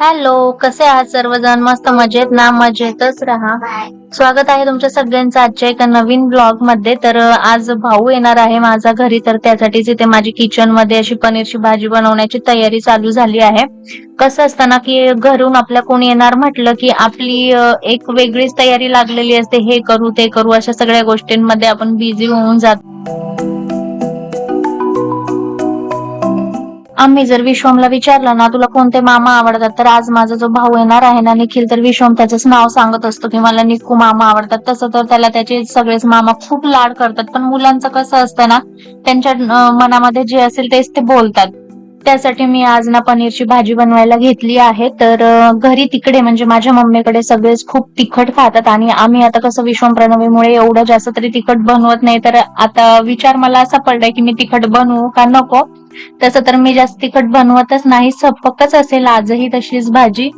Hello कसे आहात सर्वजण? मस्त मजेत ना? मजेतच राहा. स्वागत आहे तुमच्या सगळ्यांचं आजच्या एका नवीन ब्लॉगमध्ये तर आज भाऊ येणार आहे माझा घरी. तर त्यासाठीच इथे माझी किचनमध्ये अशी पनीरची भाजी बनवण्याची तयारी चालू झाली आहे. कसं असताना की घरून आपल्या कोणी येणार म्हटलं की आपली एक वेगळीच तयारी लागलेली असते. हे करू ते करू अशा सगळ्या गोष्टींमध्ये आपण बिझी होऊन जातो. आम्ही जर विश्वमला विचारलं ना तुला कोणते मामा आवडतात तर आज माझा जो भाऊ येणार आहे ना निखिल तर विश्वम त्याचंच नाव सांगत असतो की मला निकू मामा आवडतात. तसं तर त्याला त्याचे सगळेच मामा खूप लाड करतात. पण मुलांचं कसं असतं ना त्यांच्या मनामध्ये जे असेल तेच ते बोलतात. त्यासाठी मी आज ना पनीरची भाजी बनवायला घेतली आहे. तर घरी तिकडे म्हणजे माझ्या मम्मीकडे सगळेच खूप तिखट खातात आणि आम्ही आता कसं विश्वम प्रणवीमुळे एवढं जास्त तरी तिखट बनवत नाही. तर आता विचार मला असा पडलाय की मी तिखट बनवू का नको? तसं तर मी जास्त तिखट बनवतच नाही. सपकच असेल आजही तशीच भाजी.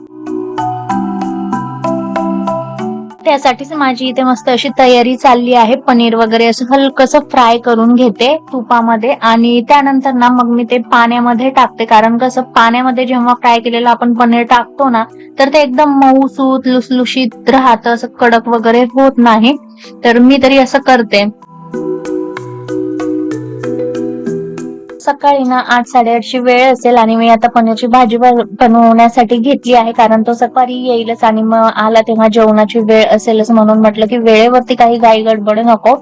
त्यासाठीच माझी इथे मस्त अशी तयारी चालली आहे. पनीर वगैरे असं हलकस फ्राय करून घेते तुपामध्ये आणि त्यानंतर ना मग मी ते पाण्यामध्ये टाकते. कारण कसं पाण्यामध्ये जेव्हा फ्राय केलेलं आपण पनीर टाकतो ना तर ते एकदम मऊसूत लुसलुशीत राहतं. असं कडक वगैरे होत नाही. तर मी तरी असं करते. सकाळी ना आठ साडेआठची वेळ असेल आणि मी आता पनीरची भाजी बनवण्यासाठी घेतली आहे कारण तो सकाळी येईलच आणि मग आला तेव्हा जेवणाची वेळ असेलच म्हणून म्हटलं की वेळेवरती काही गाई गडबड नको.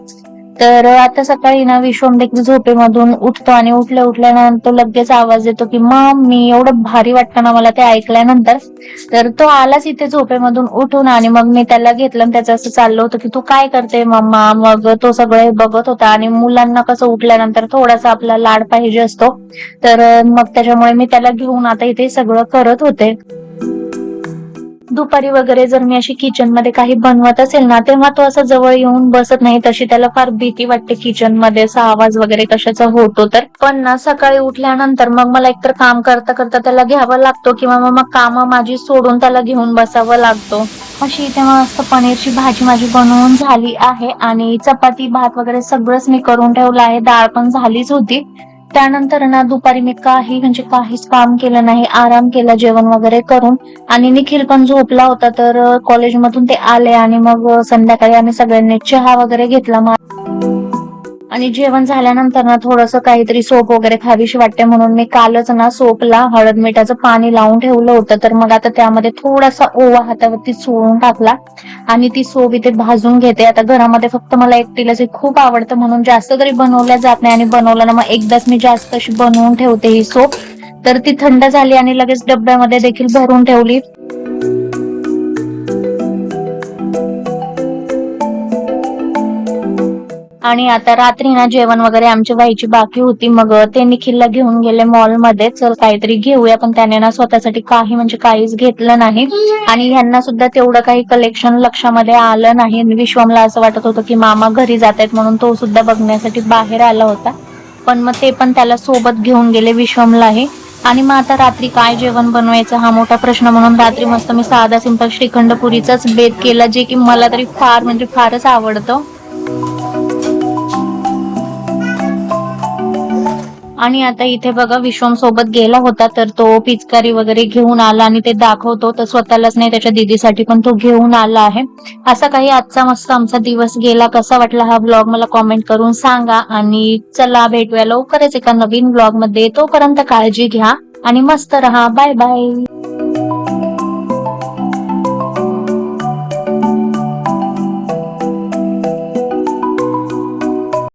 तर आता सकाळी ना विश्वम देखील झोपेमधून उठतो आणि उठल्या उठल्यानंतर लगेच आवाज येतो की मम्मी मी एवढं भारी वाटतं ना मला ते ऐकल्यानंतर. तर तो आलाच इथे झोपेमधून उठून आणि मग मी त्याला घेतलं आणि त्याचं असं चाललं होतं की तू काय करते मम्मा मग तो सगळे बघत होता आणि मुलांना कसं उठल्यानंतर थोडासा आपला लाड पाहिजे असतो. तर मग त्याच्यामुळे मी त्याला घेऊन आता इथे सगळं करत होते. दुपारी वगैरे जर मी अशी किचनमध्ये काही बनवत असेल ना तेव्हा तो असं जवळ येऊन बसत नाही तशी त्याला फार भीती वाटते किचनमध्ये. असा आवाज वगैरे कशाचा होतो तर. पण ना सकाळी उठल्यानंतर मग मला एकतर काम करता करता त्याला घ्यावं लागतो किंवा मग मग माझी सोडून त्याला घेऊन बसावं लागतो. अशी इथे मस्त पनीरची भाजी माझी बनवून झाली आहे आणि चपाती भात वगैरे सगळंच मी करून ठेवलं आहे. डाळ पण झालीच होती. त्यानंतर ना दुपारी मी काही म्हणजे काहीच काम केलं नाही आराम केला जेवण वगैरे करून. आणि निखिल पण झोपला होता तर कॉलेजमधून ते आले आणि मग संध्याकाळी आम्ही सगळ्यांनी चहा वगैरे घेतला. आणि जेवण झाल्यानंतर ना थोडस काहीतरी सोप वगैरे खावीशी वाटते. म्हणून मी कालच ना सोपला हळद मिठाचं पाणी लावून ठेवलं होतं. तर मग आता त्यामध्ये थोडासा ओवा हातावरती चोळून टाकला आणि ती सोप इथे भाजून घेते. आता घरामध्ये फक्त मला एकटीलाच खूप आवडतं. म्हणून जास्त तरी बनवल्या जात नाही आणि बनवलं ना मग एकदाच मी जास्त अशी बनवून ठेवते ही सोप तर ती थंड झाली आणि लगेच डब्यामध्ये देखील भरून ठेवली. आणि आता रात्री ना जेवण वगैरे आमची व्हायची बाकी होती मग ते निखिलला घेऊन गेले मॉलमध्ये. चल काहीतरी घेऊया पण त्याने ना स्वतःसाठी काही म्हणजे काहीच घेतलं नाही. आणि ह्यांना सुद्धा तेवढं काही कलेक्शन लक्षामध्ये आलं नाही. विश्वमला असं वाटत होतं की मामा घरी जात आहेत म्हणून तो सुद्धा बघण्यासाठी बाहेर आला होता. पण मग ते पण त्याला सोबत घेऊन गेले विश्वमलाही. आणि मग आता रात्री काय जेवण बनवायचं हा मोठा प्रश्न म्हणून रात्री मस्त मी साधा सिंपल श्रीखंड पुरीचाच बेत केला जे की मला तरी फार म्हणजे फारच आवडतं. आणि आता इथे बघा विश्वम सोबत गेला होता तर तो पिचकारी वगैरे घेऊन आला आणि ते दाखवतो. तर स्वतःलाच नाही त्याच्या दीदीसाठी पण तो घेऊन आला आहे. असा काही आजचा मस्त आमचा दिवस गेला कसा वाटला हा ब्लॉग मला कॉमेंट करून सांगा. आणि चला भेटूया लवकरच एका नवीन ब्लॉगमध्ये. तोपर्यंत काळजी घ्या आणि मस्त रहा. Bye bye